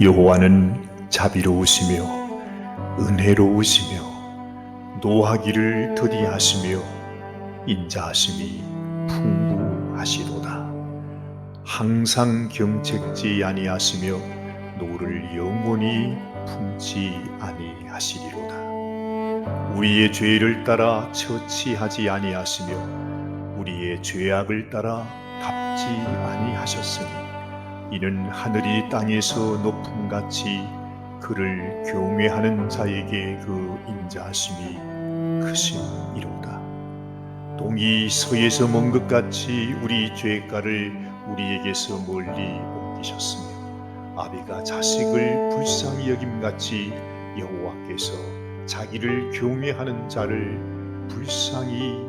여호와는 자비로우시며 은혜로우시며 노하기를 더디하시며 인자하심이 풍부하시도다. 항상 경책지 아니하시며 노를 영원히 품지 아니하시리로다. 우리의 죄를 따라 처치하지 아니하시며 우리의 죄악을 따라 갚지 아니하셨으니 이는 하늘이 땅에서 높음 같이 그를 경외하는 자에게 그 인자하심이 크심이로다. 동이 서에서 먼 것 같이 우리 죄가를 우리에게서 멀리 옮기셨으며 아비가 자식을 불쌍히 여김 같이 여호와께서 자기를 경외하는 자를 불쌍히